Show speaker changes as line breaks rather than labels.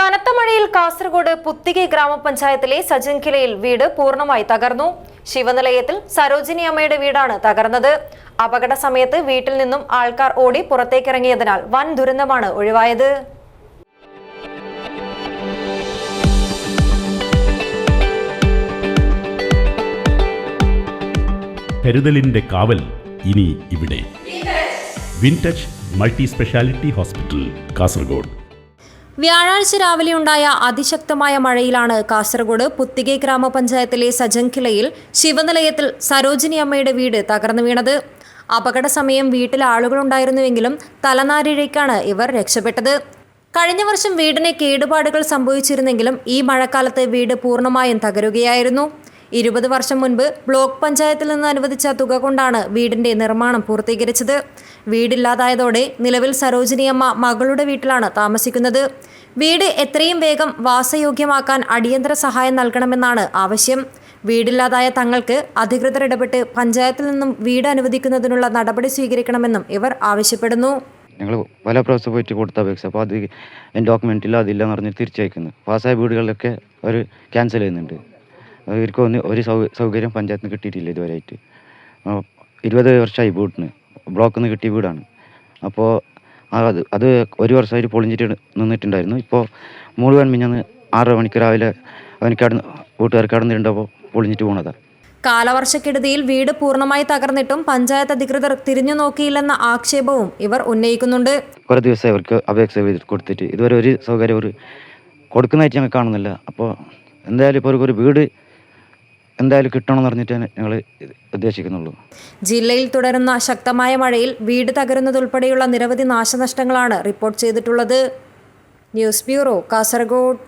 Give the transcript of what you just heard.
കനത്ത മഴയിൽ കാസർഗോഡ് പുത്തികെ ഗ്രാമപഞ്ചായത്തിലെ സജൻകിലയിൽ വീട് പൂർണമായി തകർന്നു. ശിവനിലയത്തിൽ സരോജിനി അമ്മയുടെ വീടാണ് തകർന്നത്. അപകട സമയത്ത് വീട്ടിൽ നിന്നും ആൾക്കാർ ഓടി പുറത്തേക്കിറങ്ങിയതിനാൽ വൻ ദുരന്തമാണ് ഒഴിവായത്.
കരുതലിന്റെ കാവൽ ഇനി ഇവിടെ. Wintouch multi speciality hospital Kasaragod.
വ്യാഴാഴ്ച രാവിലെയുണ്ടായ അതിശക്തമായ മഴയിലാണ് കാസർഗോഡ് പുത്തികെ ഗ്രാമപഞ്ചായത്തിലെ സജൻകിലയിൽ ശിവനിലയത്തിൽ സരോജിനി അമ്മയുടെ വീട് തകർന്നു വീണത്. അപകട സമയം വീട്ടിൽ ആളുകളുണ്ടായിരുന്നുവെങ്കിലും തലനാരിഴയ്ക്കാണ് ഇവർ രക്ഷപ്പെട്ടത്. കഴിഞ്ഞ വർഷം വീടിന് കേടുപാടുകൾ സംഭവിച്ചിരുന്നെങ്കിലും ഈ മഴക്കാലത്ത് വീട് പൂർണമായും തകരുകയായിരുന്നു. ഇരുപത് വർഷം മുൻപ് ബ്ലോക്ക് പഞ്ചായത്തിൽ നിന്ന് അനുവദിച്ച തുക കൊണ്ടാണ് വീടിന്റെ നിർമ്മാണം പൂർത്തീകരിച്ചത്. വീടില്ലാതായതോടെ നിലവിൽ സരോജിനിയമ്മ മകളുടെ വീട്ടിലാണ് താമസിക്കുന്നത്. വീട് എത്രയും വേഗം വാസയോഗ്യമാക്കാൻ അടിയന്തര സഹായം നൽകണമെന്നാണ് ആവശ്യം. വീടില്ലാതായ തങ്ങൾക്ക് അധികൃതർ ഇടപെട്ട് പഞ്ചായത്തിൽ നിന്നും വീട് അനുവദിക്കുന്നതിനുള്ള നടപടി സ്വീകരിക്കണമെന്നും ഇവർ ആവശ്യപ്പെടുന്നു.
ഞങ്ങൾ പല പ്രാവശ്യം പോയിട്ട് കൊടുത്ത അപേക്ഷ. അപ്പോൾ അത് ഡോക്യുമെന്റ് ഇല്ല അതില്ല എന്ന് പറഞ്ഞ് തിരിച്ചയക്കുന്നു. പാസ്സായ വീടുകളിലൊക്കെ അവർ ക്യാൻസൽ ചെയ്യുന്നുണ്ട്. ഇവർക്ക് ഒന്ന് ഒരു സൗകര്യം പഞ്ചായത്തിന് കിട്ടിയിട്ടില്ല ഇതുവരെയായിട്ട്. ഇരുപത് വർഷമായി വീടിന്. ബ്ലോക്കിൽ നിന്ന് കിട്ടിയ വീടാണ്. അപ്പോൾ അത് അത് ഒരു വർഷമായിട്ട് പൊളിഞ്ഞിട്ട് നിന്നിട്ടുണ്ടായിരുന്നു. ഇപ്പോൾ മുഴുവൻ മിഞ്ഞന്ന് ആറര മണിക്ക് രാവിലെ അവനിക്കടന്ന് വീട്ടുകാർക്ക് കടന്നിട്ടുണ്ടപ്പോൾ പൊളിഞ്ഞിട്ട് പോണതാണ്
കാലവർഷക്കെടുതിയിൽ വീട് പൂർണമായി തകർന്നിട്ടും പഞ്ചായത്ത് അധികൃതർ തിരിഞ്ഞു നോക്കിയില്ലെന്ന ആക്ഷേപവും ഇവർ ഉന്നയിക്കുന്നുണ്ട്.
കുറേ ദിവസമായി അവർക്ക് അപേക്ഷ കൊടുത്തിട്ട് ഇതുവരെ ഒരു സൗകര്യം ഒരു കൊടുക്കുന്നതായിട്ട് ഞങ്ങൾ കാണുന്നില്ല. അപ്പോൾ എന്തായാലും ഇപ്പോൾ ഒരു വീട് എന്തായാലും കിട്ടണമെന്ന് പറഞ്ഞിട്ട് ഞങ്ങൾ ഉദ്ദേശിക്കുന്നുള്ളൂ.
ജില്ലയിൽ തുടരുന്ന ശക്തമായ മഴയിൽ വീട് തകരുന്നതുൾപ്പെടെയുള്ള നിരവധി നാശനഷ്ടങ്ങളാണ് റിപ്പോർട്ട് ചെയ്തിട്ടുള്ളത്. News bureau Kasaragod.